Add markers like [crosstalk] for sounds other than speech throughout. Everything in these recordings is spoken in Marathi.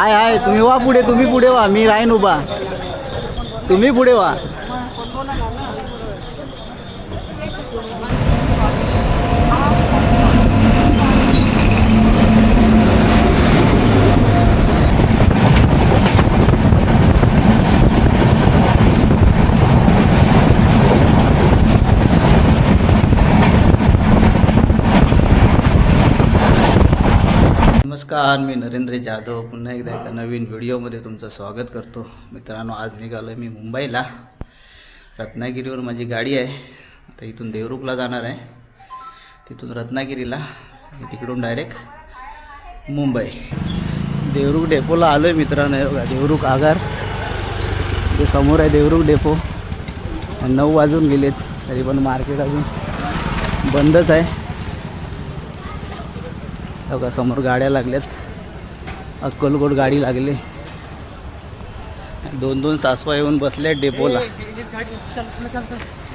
हाय हाय तुम्ही वा पुढे तुम्ही पुढे वा मी राहीन उभा. तुम्ही पुढे वा. नमस्कार मी नरेंद्र जाधव. पुन्हा एकदा एका नवीन व्हिडिओमध्ये तुमचं स्वागत करतो. मित्रांनो आज निघालो आहे मी मुंबईला. रत्नागिरीवर माझी गाडी आहे. आता इथून देवरुखला जाणार आहे. तिथून रत्नागिरीला. मी तिकडून डायरेक्ट मुंबई. देवरुख डेपोला आलो आहे मित्रांनो. देवरुख आगार. ते समोर आहे देवरुख डेपो नऊ वाजून गेलेत. तरी पण मार्केट अजून बंदच आहे. बघा समोर गाड्या लागल्यात. अक्कलकोट गाडी लागली. दोन दोन सासवा येऊन बसल्या डेपोला.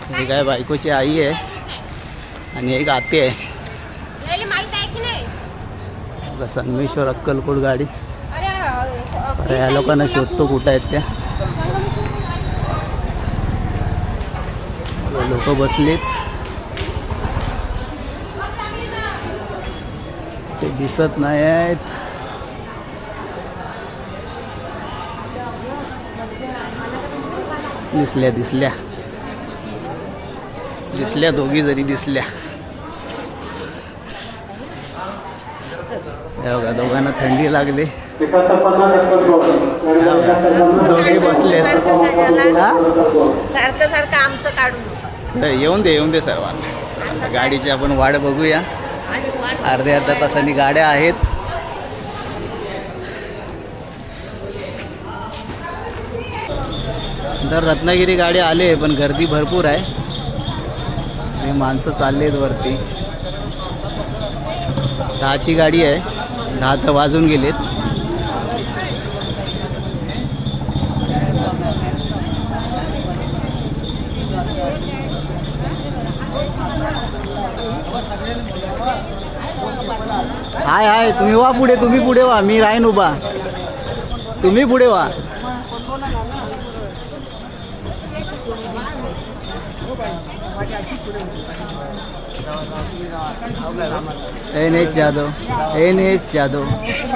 ही काय बायकोची आई आहे आणि एक आते आहे. बघा संगमेश्वर अक्कलकोट गाडी. अरे या लोकांना शोधतो कुठं आहेत त्या. लोक बसलेत. दिसत नाही आहेत दिसल्या दिसल्या. दिसल्या दोघी जरी दिसल्या. बघा दोघांना थंडी लागली. दोघे बसले सारखं सारखं आमचं काढून. येऊन दे येऊन दे सर्वांना. गाडीची आपण वाट बघूया. अर्ध्या अर्ध्या तासांनी गाड्या आहेत. तर रत्नागिरी गाडी आले पण गर्दी भरपूर आहे. आणि माणसं चालली आहेत वरती. दहाची गाडी आहे. दहा तर वाजून गेलेत. हाय हाय तुम्ही वा पुढे तुम्ही पुढे वा मी राहीन उभा. तुम्ही पुढे वा. N H Jadhav. N H Jadhav.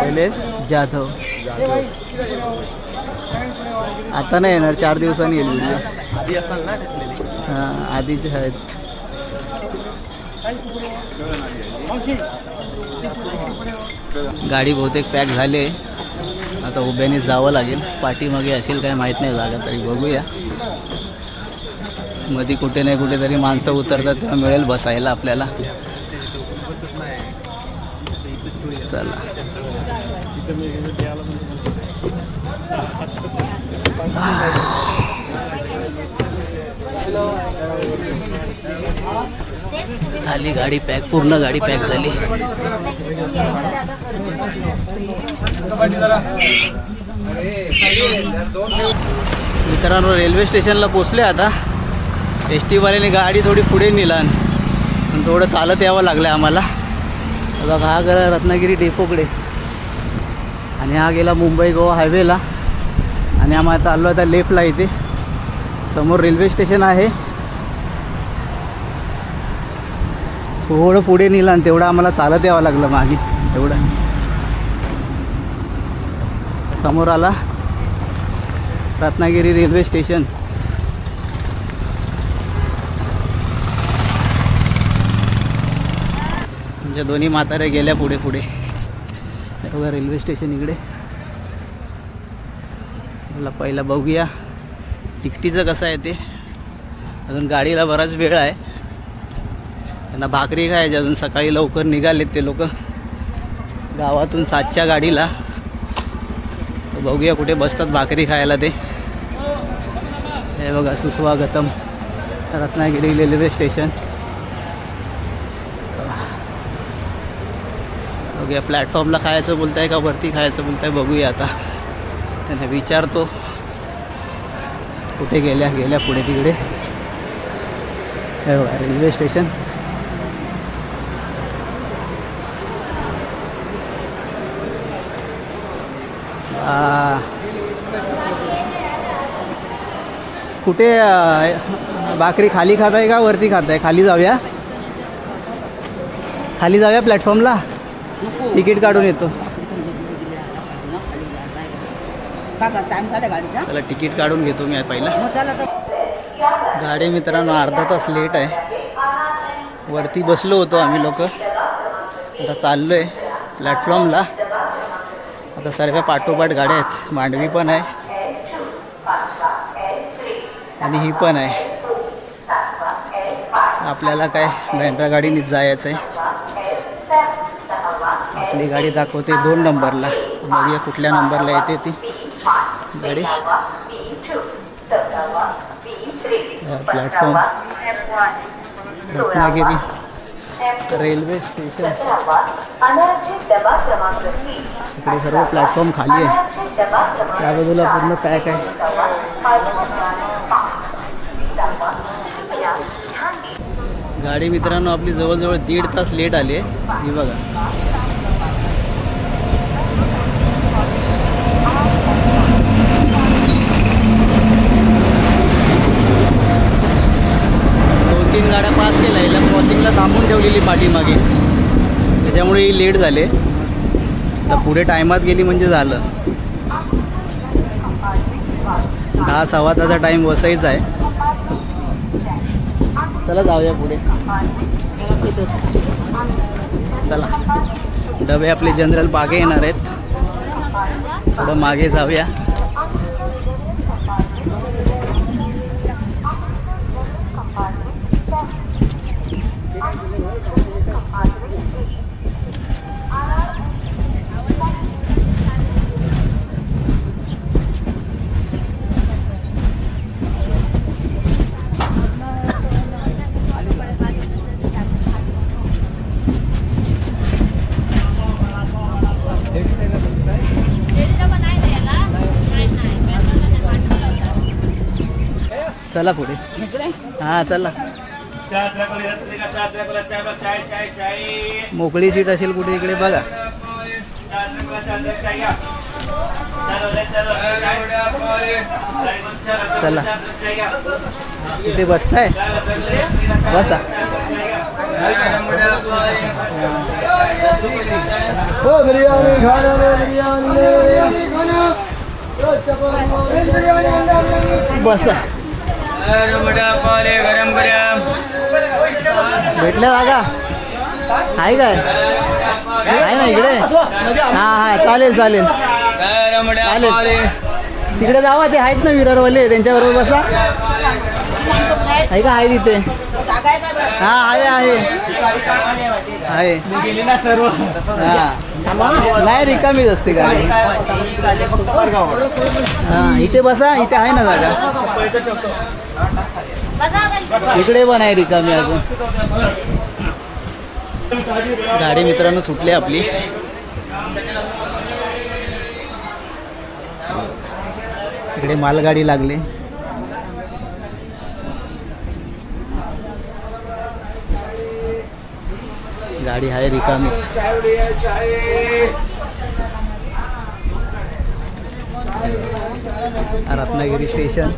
L S Jadhav. आता नाही येणार चार दिवसांनी येईल व्हिडिओ हां आधीचे आहेत. गाडी बहुतेक पॅक झाली आहे. आता उभ्याने जावं लागेल. पाठीमागे असेल काय माहीत नाही जागा तरी बघूया. मध्ये कुठे नाही कुठेतरी माणसं उतरतात तेव्हा मिळेल बसायला आपल्याला. चला. झाली गाडी पॅक पूर्ण गाडी पॅक झाली. मित्रांनो रेल्वे स्टेशनला पोचले आता. एस टीवाल्याने गाडी थोडी पुढे नेला पण थोडं चालत यावं लागलं आम्हाला. बघा हा गेला रत्नागिरी डेपोकडे. आणि हा गेला मुंबई गोवा हायवेला आणि आम्हाला चाललो आलो आता लेफ्टला इथे. समोर रेल्वे स्टेशन आहे. थोडं पुढे नेलं आणि तेवढं आम्हाला चालत यावं लागलं मागे. एवढं. समोर आला रत्नागिरी रेल्वे स्टेशन. म्हणजे दोन्ही म्हाताऱ्या गेल्या पुढे पुढे. बघा रेल्वे स्टेशन इकडे. मला पहिला बघूया. तिकटीचं कसं आहे ते? अजून गाडीला बराच वेळ आहे. त्यांना भाकरी खायची अजून सकाळी लवकर निघालेत ते लोक. गावातून सातच्या गाडीला. तर बघूया कुठे बसतात भाकरी खायला ते. हे बघा सुस्वागतम. रत्नागिरी रेल्वे स्टेशन बघूया प्लॅटफॉर्मला खायचं बोलताय का वरती खायचं बोलताय बघूया आता. त्यांना विचारतो. कुठे गेल्या गेल्या पुढे तिकडे. हे बघा रेल्वे स्टेशन कुठे भाकरी खाली खात आहे का वरती खात आहे खाली जाऊया. खाली जाऊया प्लॅटफॉर्मला? तिकीट काढून येतो. चला तिकीट काढून घेतो मी पहिला. गाडी मित्रांनो अर्धा तास लेट आहे. वरती बसलो होतो आम्ही लोक. आता चाललो आहे प्लॅटफॉर्मला. आता सर्व पाठोपाठ गाड्या आहेत. मांडवी पण आहे. आणि ही पण आहे. आपल्याला काय बँड्रा गाडीनेच जायचं आहे आपली गाडी दाखवते दोन नंबरला. बघूया कुठल्या नंबरला येते ती. गाडी. प्लॅटफॉर्म रत्नागिरी. रेल्वे स्टेशन इकडे सर्व प्लॅटफॉर्म खाली आहे. त्या बाजूला पूर्ण पॅक आहे गाडी मित्रांनो आपली जवळजवळ दीड तास लेट आली आहे. ही बघा. दोन तीन गाड्या पास केल्या हिला क्रॉसिंगला थांबून ठेवलेली पाठीमागे. त्याच्यामुळे ही लेट झाले तर पुढे टायमात गेली म्हणजे झालं. दहा सव्वा ताचा टाईम वसायचा आहे. चला जाऊया पुढे. चला. डबे आपले जनरल मागे येणार आहेत. थोडं मागे जाऊया. चला पुढे हां चला मोकळी सीट असेल कुठे इकडे बघा चला इथे बसताय बसा हो बिर्याणी बसा गरम गरम भेटल्या जागा आहे काय? आहे ना इकडे? हा हा चालेल चालेल. चालेल. तिकडे जावा ते आहेत ना विरारवाले त्यांच्याबरोबर बसा. आहे का? आहे तिथे. हा आहे आहे. आहे. हा. नाही रिकामीच असते गाडी. हा इथे बसा इथे आहे ना जागा. इकडे पण आहे रिकामी अजून. गाडी मित्रांनो सुटली आपली. इकडे मालगाडी लागली. गाडी आहे रिकामी रत्नागिरी स्टेशन।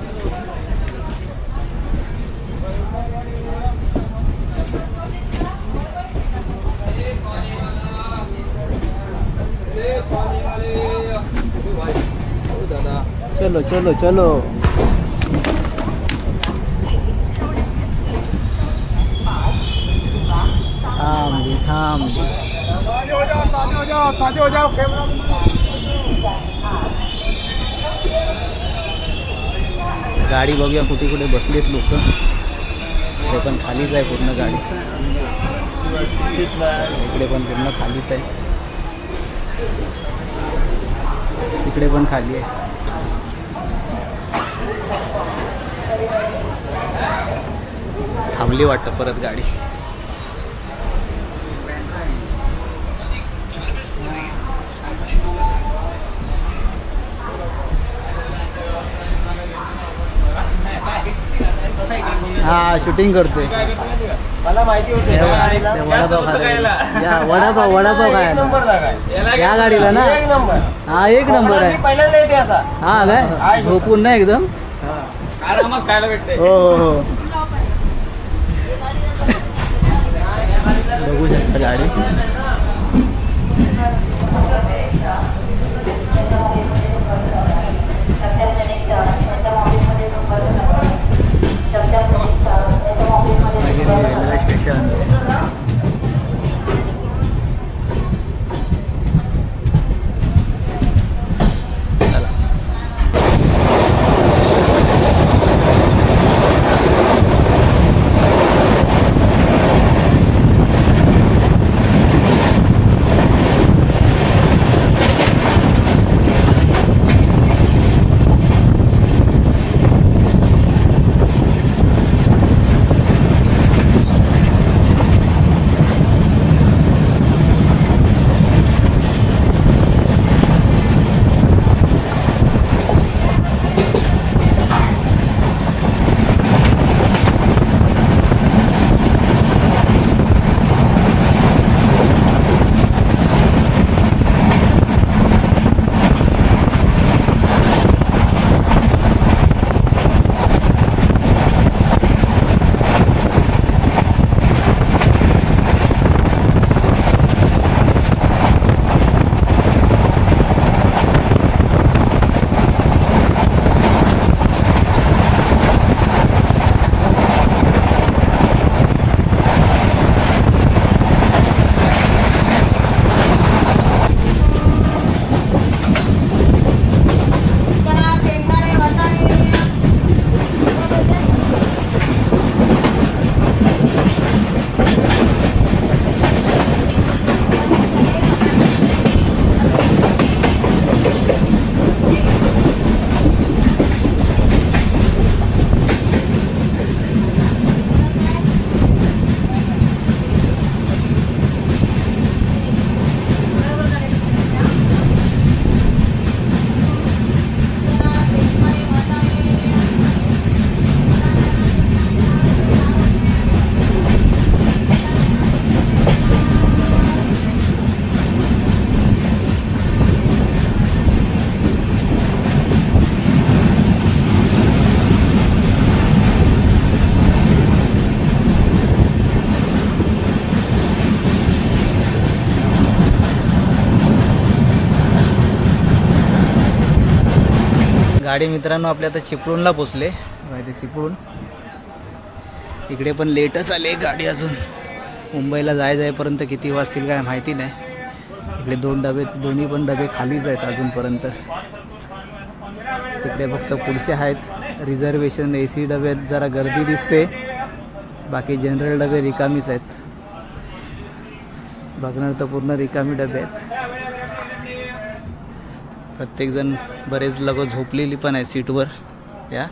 चलो चलो चलो। थांबली गाडी बघूया कुठे कुठे बसलेत लोक. ते पण खालीच आहे पूर्ण गाडी. इकडे पण पूर्ण खालीच आहे. इकडे पण खाली आहे. थांबली वाटतं परत गाडी. हा शूटिंग करतोय. मला माहिती होते हे वडापाव खायला या वडापाव वडापाव खायला. नंबर जागा आहे. या गाडीला ना? एक नंबर. हा एक नंबर आहे. पहिल्यांदा येते हा काय? झोपून नाही एकदम? आरामात खायला भेटते हो हो हो. [laughs] बघू शकता गाडी. रेल्वे स्टेशन गाडी मित्रांनो आपल्या आता चिपळूणला पोचले. माहिती चिपळूण. इकडे पण लेटच आले गाडी अजून. मुंबईला जाय जायपर्यंत किती वाजतील काय माहिती नाही. इकडे दोन डबे दोन्ही पण डबे खालीच आहेत अजूनपर्यंत. तिकडे फक्त पुढचे आहेत. रिझर्वेशन ए सी डब्यात जरा गर्दी दिसते. बाकी जनरल डबे रिकामीच आहेत. बघणार तर पूर्ण रिकामी डबे आहेत. प्रत्येकजण बरेच लग झोपलेली पण आहे सीटवर. या.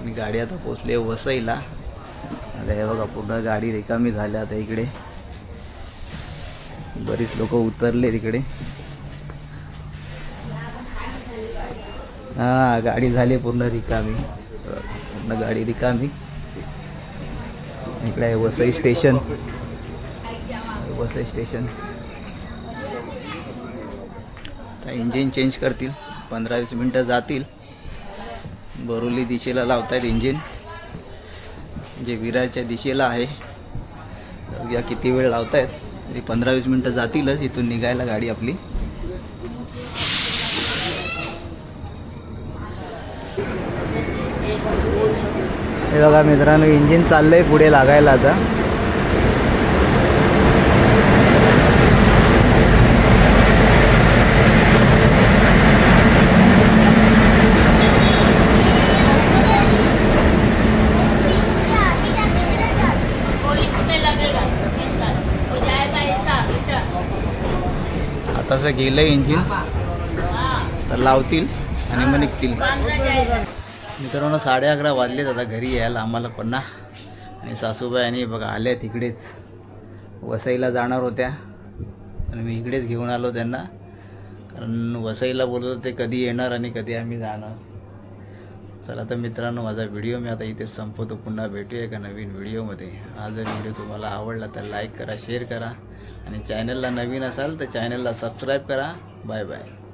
आणि गाडी आता पोचली आहे वसईला. आता हे बघा पूर्ण गाडी रिकामी झाल्या आता इकडे. बरीच लोक उतरले तिकडे. हा गाडी झाली पूर्ण रिकामी. पूर्ण गाडी रिकामी. इकडे आहे Vasai station. Vasai station. Engine change करतील पंधरा वीस मिनटं जातील. बरोली दिशेला लावतायत इंजिन जे विरारच्या दिशेला आहे. बघूया किती वेळ लावतायत. तरी पंधरा वीस मिनटं जातीलच. इथून निघायला गाडी आपली. हे बघा मित्रांनो इंजिन चाललंय पुढे लागायला आता. आताचं गेलं इंजिन तर लावतील आणि मग निघतील. मित्रांनो साडे अकरा वाजलेत. आता घरी यायला आम्हाला पुन्हा आणि सासूबाई आणि बघा आल्या तिकडेच वसईला जाणार होत्या. आणि मी इकडेच घेऊन आलो त्यांना. कारण वसईला बोलत होते कधी येणार आणि कधी आम्ही जाणार. चला तर मित्रांनो माझा व्हिडिओ मी आता इथे संपवतो. पुन्हा भेटूया एका नवीन व्हिडिओमध्ये. हा जर व्हिडिओ तुम्हाला आवडला तर लाईक करा शेअर करा. आणि चॅनलला नवीन असाल तर चॅनलला सबस्क्राईब करा. Bye bye